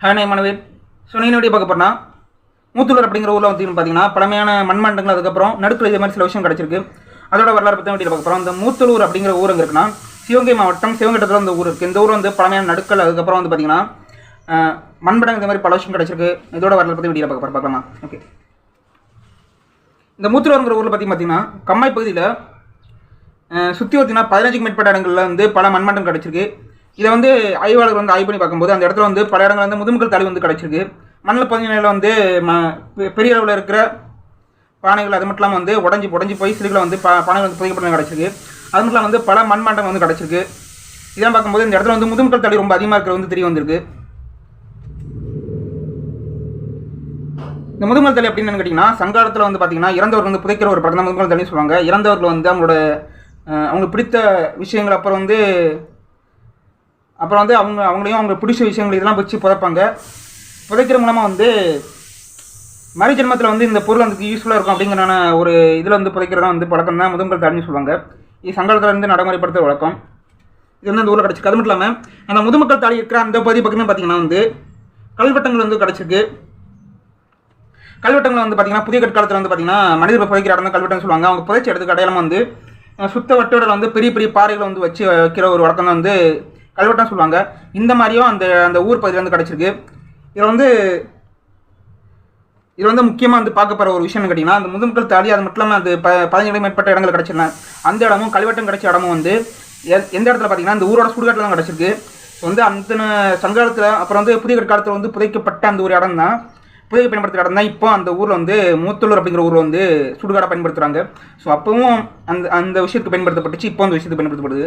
Hi மனவே so நீங்கள் பார்க்க போனால் மூத்தூர் அப்படிங்கிற ஊரில் வந்து பார்த்தீங்கன்னா பழமையான மண்மண்டங்கள் அதுக்கப்புறம் நடுக்கில் இதே மாதிரி சில விஷயம் கிடச்சிருக்கு. அதோட வரலாறு பற்றி வீட்டில் பார்க்க போகிறோம் இந்த மூத்தலூர் அப்படிங்கிற ஊர் எங்கே இருக்குன்னா சிவகங்கை மாவட்டம் சிவகட்டத்தில் அந்த ஊர் இருக்குது இந்த ஊர் வந்து பழமையான நடுக்கல் அதுக்கப்புறம் வந்து பார்த்தீங்கன்னா அஹ், மண்படங்கள் இந்த மாதிரி பல விஷயம் கிடச்சிருக்கு. இதோட வரலாறு பற்றி வீடியோ பார்க்க போகிறோம் பார்க்கலாமா? ஓகே இந்த மூத்தூருங்கிற ஊரில் பற்றி பார்த்தீங்கன்னா கம்மாய் பகுதியில் சுற்றி பார்த்தீங்கன்னா பதினஞ்சுக்கு மேற்பட்ட இடங்களில் வந்து பல மண்மண்டம் கிடச்சிருக்கு. இதை வந்து ஆய்வாளர் வந்து ஆய்வு பண்ணி பார்க்கும்போது அந்த இடத்துல வந்து பல இடங்கள் வந்து முதுமக்கள் தலை வந்து கிடச்சிருக்கு. மண்ணில் பதினையில் வந்து ம பெ- பெரிய அளவில் இருக்கிற பானைகள் அது மட்டும் இல்லாமல் வந்து உடஞ்சி உடஞ்சி போய் சிறுகளை வந்து பா பானைகள் வந்து புதைக்கப்பட்ட கிடச்சிருக்கு. அது மட்டும் வந்து பல மண்மண்டம் வந்து கிடச்சிருக்கு. இதெல்லாம் பார்க்கும்போது இந்த இடத்துல வந்து முதுமக்கள் தலை ரொம்ப அதிகமாக இருக்கிறது வந்து தெரிய வந்திருக்கு. இந்த முதுமல் தலை அப்படின்னு கேட்டிங்கன்னா சங்காலத்தில் வந்து பார்த்தீங்கன்னா இறந்தவர்கள் வந்து புதைக்கிற ஒரு படம் தான் முதுமல் தலைன்னு சொல்லுவாங்க. இறந்தவர்கள் வந்து அவங்களோட அவங்களுக்கு பிடித்த விஷயங்கள் அப்புறம் வந்து அப்புறம் வந்து அவங்க அவங்களையும் அவங்களுக்கு பிடிச்ச விஷயங்கள் இதெல்லாம் வச்சு புதைப்பாங்க. புதைக்கிற மூலமாக வந்து மறு ஜென்மத்தில் வந்து இந்த பொருள் வந்து யூஸ்ஃபுல்லாக இருக்கும் அப்படிங்கிறான ஒரு இதில் வந்து புதைக்கிறதா வந்து பழக்கம் தான் முதுமல் தாலின்னு சொல்லுவாங்க. இது சங்கடத்தில் இருந்து நடைமுறைப்படுத்த வழக்கம். இது வந்து அந்த ஊரில் கிடச்சிருக்கு. அது மட்டும் இல்லாமல் அந்த முதுமக்கள் தாலி இருக்கிற அந்த பகுதி பக்கமே பார்த்தீங்கன்னா வந்து கல்வெட்டங்கள் வந்து கிடச்சிருக்கு. கல்வெட்டங்கள் வந்து பார்த்தீங்கன்னா புதிய கற்காலத்தில் வந்து பார்த்தீங்கன்னா மனிதர்கள் புதைக்கிற இடம் தான் சொல்லுவாங்க. அவங்க புதைச்சி இடத்துக்கு அடையாளம் வந்து சுத்த வட்டோட வந்து பெரிய பெரிய பாறைகளை வந்து வச்சு வைக்கிற ஒரு வழக்கம் தான் வந்து கல்வெட்டாக சொல்லுவாங்க. இந்த மாதிரியும் அந்த அந்த ஊர் பகுதியில் வந்து கிடச்சிருக்கு. இதில் வந்து இது வந்து முக்கியமாக வந்து பார்க்க போகிற ஒரு விஷயம்னு கேட்டிங்கன்னா அந்த முதுமக்கள் தாடி அது மட்டும் இல்லாமல் அது ப பதினேழு மேற்பட்ட இடங்கள் கிடச்சிருந்தேன். அந்த இடமும் கல்வெட்டம் கிடைச்ச இடமும் வந்து எ- எந்த இடத்துல பார்த்தீங்கன்னா அந்த ஊரோட சுடுகாட்டில் தான் கிடச்சிருக்கு. ஸோ வந்து அந்த சங்காலத்தில் அப்புறம் வந்து புதிய காலத்தில் வந்து புதைக்கப்பட்ட அந்த ஒரு இடம் தான் புதிய பயன்படுத்துகிற இடம் தான் இப்போ அந்த ஊரில் வந்து மூத்தலூர் அப்படிங்கிற ஊரில் வந்து சுடுகாடை பயன்படுத்துகிறாங்க ஸோ அப்போவும் அந்த அந்த விஷயத்துக்கு பயன்படுத்தப்பட்டுச்சு இப்போ அந்த விஷயத்துக்கு பயன்படுத்தப்படுது.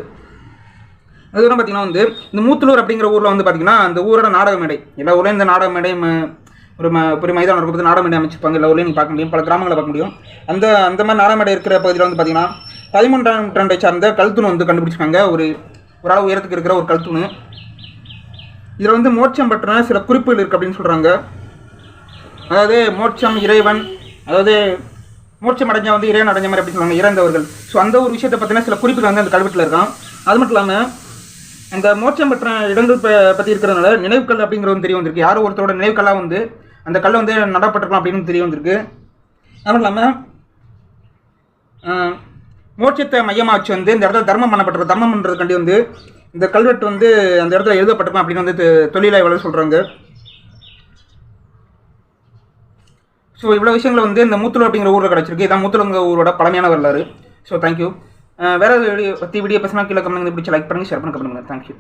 அதுக்கப்புறம் பார்த்தீங்கன்னா வந்து இந்த மூத்தலூர் அப்படிங்கிற ஊரில் வந்து பார்த்தீங்கன்னா அந்த ஊரோட நாடக மேடை. எல்லா ஊர்லேயும் இந்த நாடக மேடை ம- ஒரு ம பெரிய மைதானம் இருக்கிறது நாடக மேடை அமைச்சிருப்பாங்க. எல்லா ஊர்லேயும் நீங்கள் பார்க்க முடியும். பல கிராமங்களை பார்க்க முடியும். அந்த அந்த மாதிரி நாடக மேடை இருக்கிற பகுதியில் வந்து பார்த்தீங்கன்னா பதிமூன்றாம் நூற்றாண்டை சார்ந்த கல்தூண் வந்து கண்டுபிடிச்சிருக்காங்க. ஒரு ஒரு அளவு உயரத்துக்கு இருக்கிற ஒரு கல்தூண். இதில் வந்து மோட்சம் பற்றின சில குறிப்புகள் இருக்குது அப்படின்னு சொல்கிறாங்க அதாவது மோட்சம் இறைவன் அதாவது மோட்சம் அடைஞ்ச வந்து இறைவன் அடைஞ்ச மாதிரி அப்படின்னு சொல்லுவாங்க இறந்தவர்கள். ஸோ அந்த ஒரு விஷயத்தை பற்றின சில குறிப்புகள் வந்து அந்த கல்வெட்டில் இருக்கான். அது மட்டும் இல்லாமல் அந்த மோட்சம் பெற்ற இடங்கள் பற்றி இருக்கிறதுனால நினைவுக்கல் அப்படிங்கிறது வந்து தெரிய வந்திருக்கு. யாரோ ஒருத்தரோட நினைவுக்கல்லாக வந்து அந்த கல் வந்து நடப்பட்டிருக்கலாம் அப்படின்னு தெரிய வந்திருக்கு. அதுவும் இல்லாமல் மோட்சத்தை மையமாக வச்சு வந்து இந்த இடத்துல தர்மம் பண்ணப்பட்டிருக்கு. தர்மம் பண்ணுறதுக்காண்டி வந்து இந்த கல்வெட்டு வந்து அந்த இடத்துல எழுதப்பட்டிருக்கலாம் அப்படின்னு வந்து தொ- தொழிலாய்வாளர் சொல்கிறாங்க ஸோ இவ்வளோ விஷயங்கள் வந்து இந்த மூத்தூர் அப்படிங்கிற ஊரில் கிடச்சிருக்கு. இதான் மூத்தூருங்கிற ஊரோட பழமையான வரலாறு. ஸோ தேங்க்யூ வேறு வீடியோ பற்றி வீடியோ பேசினா கீழே கமெண்ட் பிடிச்சி லைக் பண்ணுங்கள் ஷேர் பண்ண கமெண்ட் பண்ணுங்கள் தேங்க்யூ